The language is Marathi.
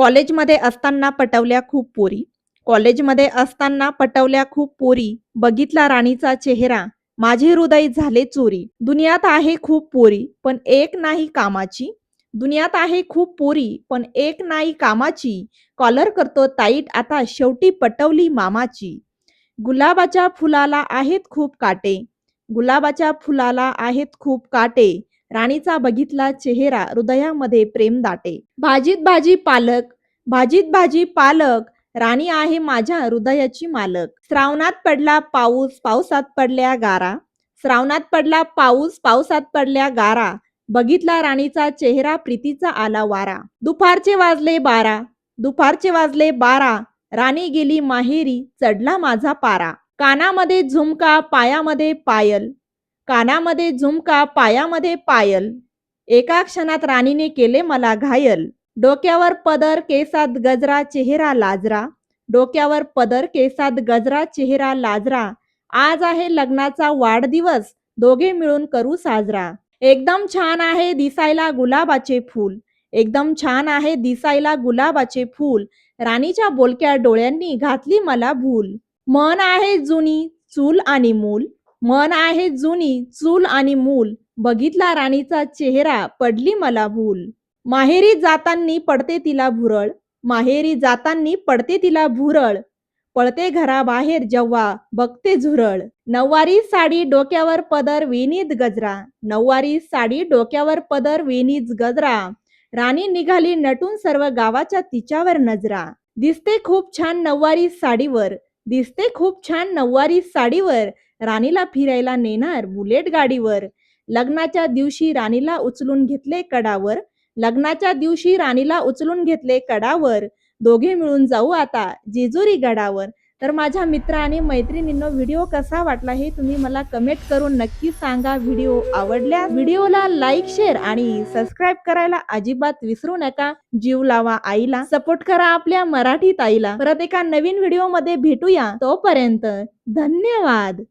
कॉलेजमध्ये असताना पटवल्या खूप पोरी. कॉलेजमध्ये असताना पटवल्या खूप पोरी. बघितला राणीचा चेहरा. माझे हृदय झाले चोरी. दुनियात आहे खूप पोरी पण एक नाही कामाची. दुनियात आहे खूप पोरी पण एक नाही कामाची. कॉलर करतो ताईट आता शेवटी पटवली मामाची. गुलाबाच्या फुलाला आहेत खूप काटे. गुलाबाच्या फुलाला आहेत खूप काटे. राणीचा बघितला चेहरा हृदयामध्ये प्रेम दाटे. भाजीत भाजी पालक भाजीत भाजी पालक राणी आहे माझ्या हृदयाची मालक. श्रावणात पडला पाऊस पावसात पडल्या गारा. श्रावणात पडला पाऊस पावसात पडल्या गारा. बघितला राणीचा चेहरा प्रीतीचा आला वारा. दुपारचे वाजले बारा दुपारचे वाजले बारा. राणी गेली माहेरी चढला माझा पारा. कानामध्ये झुमका पायामध्ये पायल. कानामध्ये झुमका पायामध्ये पायल. एका क्षणात राणीने केले मला घायल. डोक्यावर पदर केसात गजरा चेहरा लाजरा. डोक्यावर पदर केसात गजरा चेहरा लाजरा. आज आहे लग्नाचा वाढदिवस. दोघे मिळून करू साजरा. एकदम छान आहे दिसायला गुलाबाचे फूल. एकदम छान आहे दिसायला गुलाबाचे फूल. राणीच्या बोलक्या डोळ्यांनी घातली मला भूल. मन आहे जुनी चूल आणि मूल. मन आहे जुनी चूल आणि मूल. बघितला राणीचा चेहरा पडली मला भूल. माहेरी जातांनी पडते तिला भुरळ. माहेरी जातांनी पडते तिला भुरळ. पळते घराबाहेर जेव्हा बघते झुरळ. नऊवारी साडी डोक्यावर पदर विनीत गजरा. नऊवारी साडी डोक्यावर पदर विनीत गजरा. राणी निघाली नटून सर्व गावाच्या तिच्यावर नजरा. दिसते खूप छान नऊवारी साडीवर. दिसते खूप छान नऊवारी साडीवर. राणीला फिरायला नेणार बुलेट गाडीवर. लग्नाच्या दिवशी राणीला उचलून घेतले कडावर. लग्नाच्या दिवशी राणीला उचलून घेतले कडावर. दोघे मिळून जाऊ आता जेजुरी गडावर. तर माझ्या मित्र आणि मैत्रिणींनो व्हिडिओ कसा वाटला हे तुम्ही मला कमेंट करून नक्की सांगा. व्हिडिओ आवडल्या व्हिडिओला लाईक शेअर आणि सबस्क्राईब करायला अजिबात विसरू नका. जीव लावा आईला. सपोर्ट करा आपल्या मराठी ताईला. परत एका नवीन व्हिडिओमध्ये भेटूया. तोपर्यंत धन्यवाद.